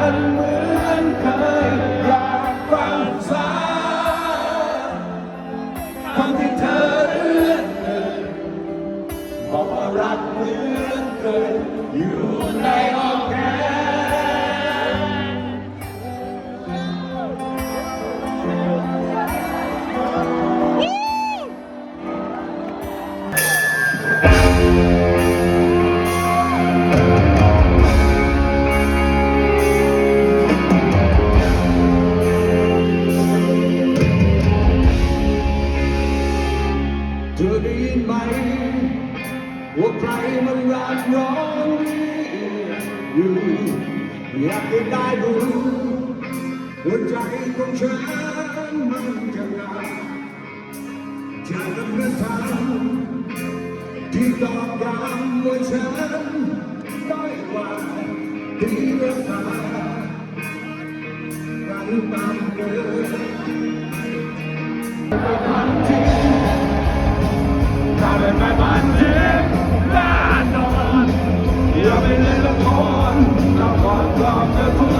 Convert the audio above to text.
กันเหมือนเคยอยากฟังสายคำที่เธอเอื้อนเอ่ยบอกว่ารักเหมือนเคยอยู่ในอ้อมแขน ว่าใครมันรักร้องอยู่อยากให้ได้รู้หัวใจของฉันมันจะรักเธอเป็นเรื่องทางที่ตอกย้ำว่าฉันได้กว่าที่เรื่องทากันตามเกิน ไม่บ้านเจ็บแน่นอนอย่าไปเล่นละครละครก็จะพูดคุยว่าม่ทำอั